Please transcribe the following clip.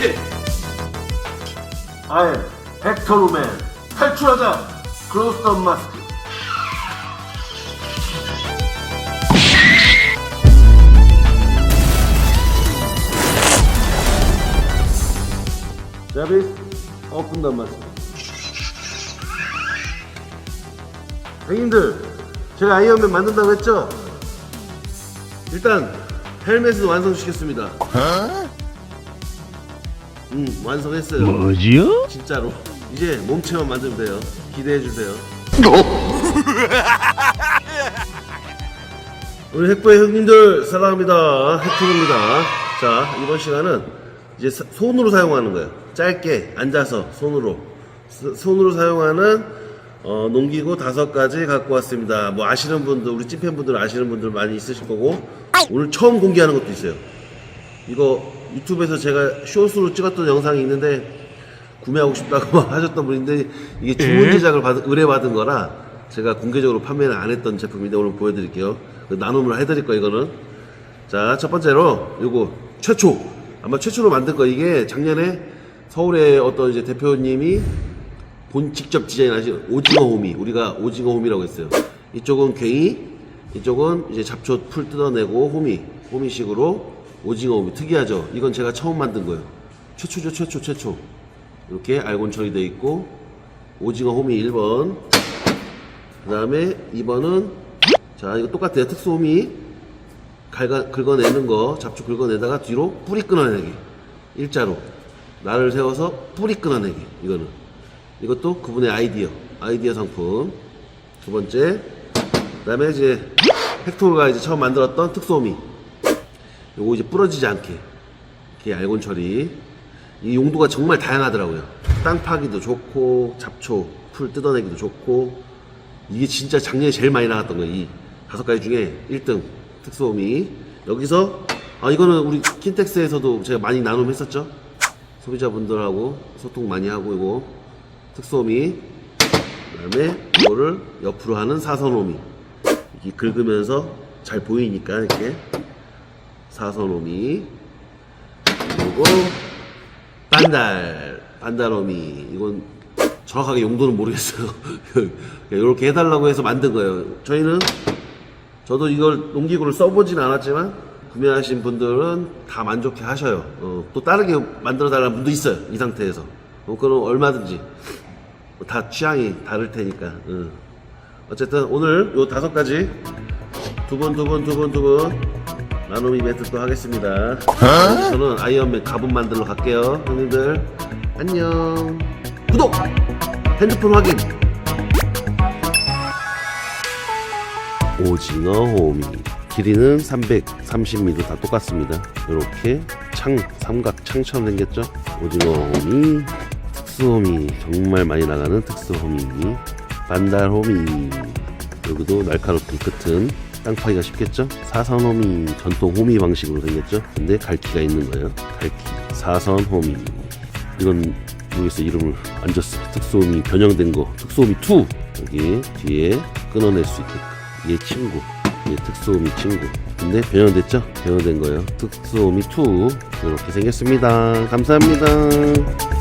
I am 벡터로맨 탈출하자 크로스턴 마스크. 자비스 오픈 더 마스크 형님들 제가 아이언맨 만든다고 했죠? 일단 헬멧을 완성시켰습니다 음 완성했어요. 뭐지요? 진짜로. 이제 몸체만 만들면 돼요. 기대해 주세요. 우리 핵부의 형님들 사랑합니다. 핵투입니다. 자 이번 시간은 이제 사- 손으로 사용하는 거예요. 짧게 앉아서 손으로. 스- 손으로 사용하는 어, 농기구 다섯 가지 갖고 왔습니다. 뭐 아시는 분들 우리 찐팬분들 아시는 분들 많이 있으실 거고 오늘 처음 공개하는 것도 있어요 이거 유튜브에서 제가 쇼스로 찍었던 영상이 있는데 구매하고 싶다고 하셨던 분인데 이게 주문 제작을 받, 의뢰받은 거라 제가 공개적으로 판매는 안 했던 제품인데 오늘 보여드릴게요. 그 나눔을 해드릴 거예요, 이거는. 자, 첫 번째로 요거 최초 아마 최초로 만든 거 이게 작년에 서울의 어떤 이제 대표님이 본 직접 디자인하신 오징어 호미 우리가 오징어 호미라고 했어요. 이쪽은 괭이, 이쪽은 이제 잡초 풀 뜯어내고 호미 호미식으로 오징어 호미 특이하죠. 이건 제가 처음 만든 거예요. 최초죠, 최초, 최초. 이렇게 알곤 처리되어 있고 오징어 호미 1번. 그 다음에 2번은 자 이거 똑같아요. 특수 호미. 긁어, 긁어내는 거 잡초 긁어내다가 뒤로 뿌리 끊어내기. 일자로. 날을 세워서 뿌리 끊어내기 이거는. 이것도 그분의 아이디어 아이디어 상품. 두 번째 그 다음에 이제 헥토르가 이제 처음 만들었던 특수 호미 요거 이제 부러지지 않게 이렇게 알곤 처리 이 용도가 정말 다양하더라고요. 땅 파기도 좋고 잡초 풀 뜯어내기도 좋고 이게 진짜 작년에 제일 많이 나갔던 거예요. 이 다섯 가지 중에 1등 특수호미 여기서 아 이거는 우리 킨텍스에서도 제가 많이 나눔 했었죠. 소비자분들하고 소통 많이 하고 이거 특수호미 그다음에 이거를 옆으로 하는 사선호미 이렇게 긁으면서 잘 보이니까 이렇게 사선호미 그리고 반달 반달어미. 이건 정확하게 용도는 모르겠어요. 이렇게 해달라고 해서 만든 거예요. 저희는 저도 이걸 농기구를 써보진 않았지만 구매하신 분들은 다 만족해 하셔요. 어, 또 다르게 만들어 달라는 분도 있어요 이 상태에서. 어, 그건 얼마든지. 다 취향이 다를 테니까 어. 어쨌든 오늘 요 다섯 가지 두분두분두분두분 나눔 이벤트 또 하겠습니다. 저는 아이언맨 가분 만들러 갈게요. 형님들 안녕. 구독, 핸드폰 확인. 오징어 호미 길이는 330mm 다 똑같습니다. 이렇게 창 삼각 창처럼 생겼죠. 오징어 호미 특수 호미 정말 많이 나가는 특수 호미 반달 호미 여기도 날카롭고 끝은 땅 파기가 쉽겠죠? 사선 호미 전통 호미 방식으로 생겼죠? 근데 갈기가 있는 거예요. 갈기 사선 호미 이건 모르겠어 이름을 안 줬어. 특수 호미 변형된 거 특수 호미 2 여기 뒤에 끊어낼 수 있게끔 얘 친구 얘 특수 호미 친구 근데 변형됐죠? 변형된 거예요. 특수 호미 2 이렇게 생겼습니다. 감사합니다.